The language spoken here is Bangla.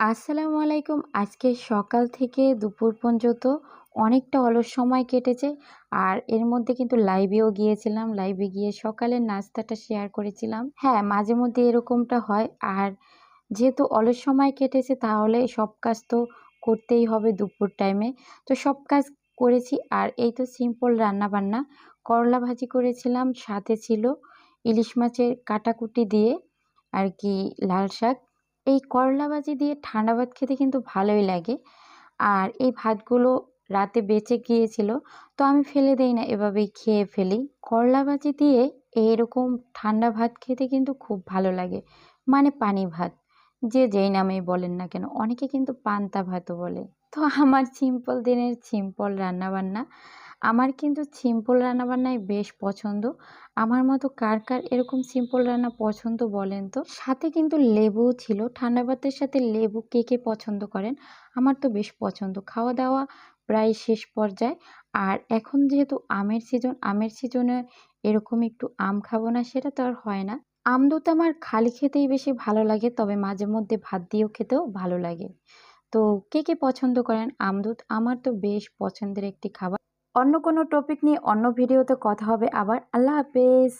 আসসালামু আলাইকুম। আজকে সকাল থেকে দুপুর পর্যন্ত অনেকটা অলস সময় কেটেছে আর এর মধ্যে কিন্তু লাইভেও গিয়েছিলাম। লাইভে গিয়ে সকালের নাস্তাটা শেয়ার করেছিলাম। হ্যাঁ মাঝে মধ্যে এরকমটা হয় আর যেহেতু অলস সময় কেটেছে তাহলে সব কাজ তো করতেই হবে দুপুর টাইমে তো সব কাজ করেছি আর এই তো সিম্পল রান্না বান্না করলা ভাজি করেছিলাম, সাথে ছিল ইলিশ মাছের কাটাকুটি দিয়ে আর কি লাল শাক। এই করলা ভাজি দিয়ে ঠান্ডা ভাত খেতে কিন্তু ভালোই লাগে। আর এই ভাতগুলো রাতে বেঁচে গিয়েছিল, তো আমি ফেলে দেই না, এভাবেই খেয়ে ফেলি। করলা ভাজি দিয়ে এইরকম ঠান্ডা ভাত খেতে কিন্তু খুব ভালো লাগে মানে পানি ভাত, যে যেই নামেই বলেন না কেন, অনেকে কিন্তু পান্তা ভাতও বলে। তো আমার সিম্পল দিনের সিম্পল রান্নাবান্না। আমার কিন্তু সিম্পল রান্নাবান্নাই বেশ পছন্দ। আমার মতো কার কার এরকম সিম্পল রান্না পছন্দ বলেন তো? সাথে কিন্তু লেবুও ছিল। ঠান্ডা ভাতের সাথে লেবু কে কে পছন্দ করেন? আমার তো বেশ পছন্দ। খাওয়া দাওয়া প্রায় শেষ পর্যায়ে। আর এখন যেহেতু আমের সিজন আমের সিজনে এরকম একটু আম খাব না সেটা তো আর হয় না। আম দুধ আমার খালি খেতেই বেশি ভালো লাগে, তবে মাঝে মধ্যে ভাত দিয়েও খেতেও ভালো লাগে। তো কে কে পছন্দ করেন? আমদুত আমার তো বেশ পছন্দের একটি খাবার। অন্য কোনো টপিক নিয়ে অন্য ভিডিওতে কথা হবে। আবার আল্লাহ হাফেজ!